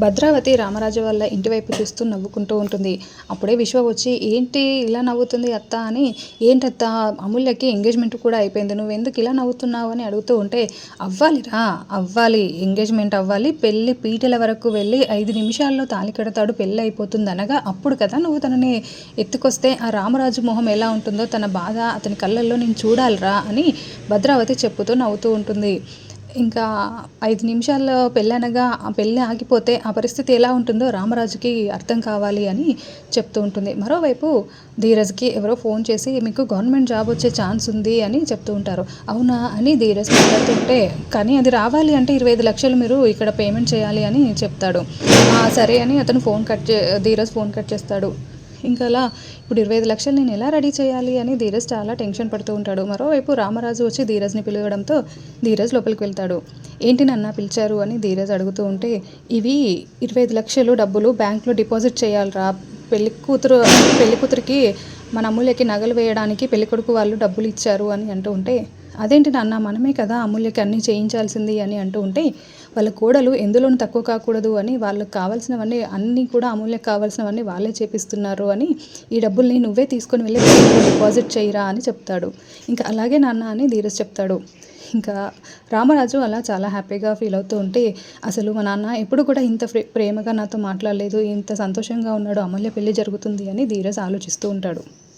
భద్రావతి రామరాజు వాళ్ళ ఇంటివైపు చూస్తూ నవ్వుకుంటూ ఉంటుంది. అప్పుడే విశ్వ వచ్చి ఏంటి ఇలా నవ్వుతుంది అత్త? అని ఏంటత్త అమూల్యకి ఎంగేజ్మెంట్ కూడా అయిపోయింది. నువ్వు ఎందుకు ఇలా నవ్వుతున్నావు? అని అడుగుతూ ఉంటే అవ్వాలిరా అవ్వాలి ఎంగేజ్మెంట్ అవ్వాలి. పెళ్ళి పీటల వరకు వెళ్ళి ఐదు నిమిషాల్లో తాలి కడతాడు పెళ్ళి అయిపోతుంది అనగా అప్పుడు కదా నువ్వు తనని ఎత్తుకొస్తే ఆ రామరాజు మొహం ఎలా ఉంటుందో తన బాధ అతని కళ్ళల్లో నేను చూడాలిరా అని భద్రావతి చెప్పుతూ నవ్వుతూ ఉంటుంది. ఇంకా ఐదు నిమిషాల్లో పెళ్ళనగా ఆ పెళ్ళి ఆగిపోతే ఆ పరిస్థితి ఎలా ఉంటుందో రామరాజుకి అర్థం కావాలి అని చెప్తూ ఉంటుంది. మరోవైపు ధీరజ్కి ఎవరో ఫోన్ చేసి మీకు గవర్నమెంట్ జాబ్ వచ్చే ఛాన్స్ ఉంది అని చెప్తూ ఉంటారు. అవునా? అని ధీరజ్ మాట్లాడుతుంటే కానీ అది రావాలి అంటే ఇరవై ఐదు లక్షలు మీరు ఇక్కడ పేమెంట్ చేయాలి అని చెప్తాడు. సరే అని అతను ఫోన్ కట్ చే ధీరజ్ ఫోన్ కట్ చేస్తాడు. ఇంకా అలా ఇప్పుడు ఇరవై ఐదు లక్షలు నేను ఎలా రెడీ చేయాలి అని ధీరజ్ చాలా టెన్షన్ పడుతూ ఉంటాడు. మరోవైపు రామరాజు వచ్చి ధీరజ్ని పిలవడంతో ధీరజ్ లోపలికి వెళ్తాడు. ఏంటి నన్న పిలిచారు? అని ధీరజ్ అడుగుతూ ఉంటే ఇవి ఇరవై ఐదు లక్షలు డబ్బులు బ్యాంక్లో డిపాజిట్ చేయాలిరా. పెళ్ళి కూతురు పెళ్ళి కూతురికి మన అమూల్యకి నగలు వేయడానికి పెళ్ళికొడుకు వాళ్ళు డబ్బులు ఇచ్చారు అని అంటూ ఉంటే అదేంటి నాన్న మనమే కదా అమూల్యకి అన్నీ చేయించాల్సింది అని అంటూ ఉంటే వాళ్ళ కోడలు ఎందులోనూ తక్కువ కాకూడదు అని వాళ్ళకి కావాల్సినవన్నీ అన్నీ కూడా అమూల్యకు కావాల్సినవన్నీ వాళ్ళే చేపిస్తున్నారు అని ఈ డబ్బుల్ని నువ్వే తీసుకొని వెళ్ళి డిపాజిట్ చేయరా అని చెప్తాడు. ఇంకా అలాగే నాన్న అని ధీరజ్ చెప్తాడు. ఇంకా రామరాజు అలా చాలా హ్యాపీగా ఫీల్ అవుతూ ఉంటే అసలు మా నాన్న ఎప్పుడు కూడా ఇంత ప్రే- ప్రేమగా నాతో మాట్లాడలేదు ఇంత సంతోషంగా ఉన్నాడు అమూల్య పెళ్ళి జరుగుతుంది అని ధీరజ్ ఆలోచిస్తూ ఉంటాడు.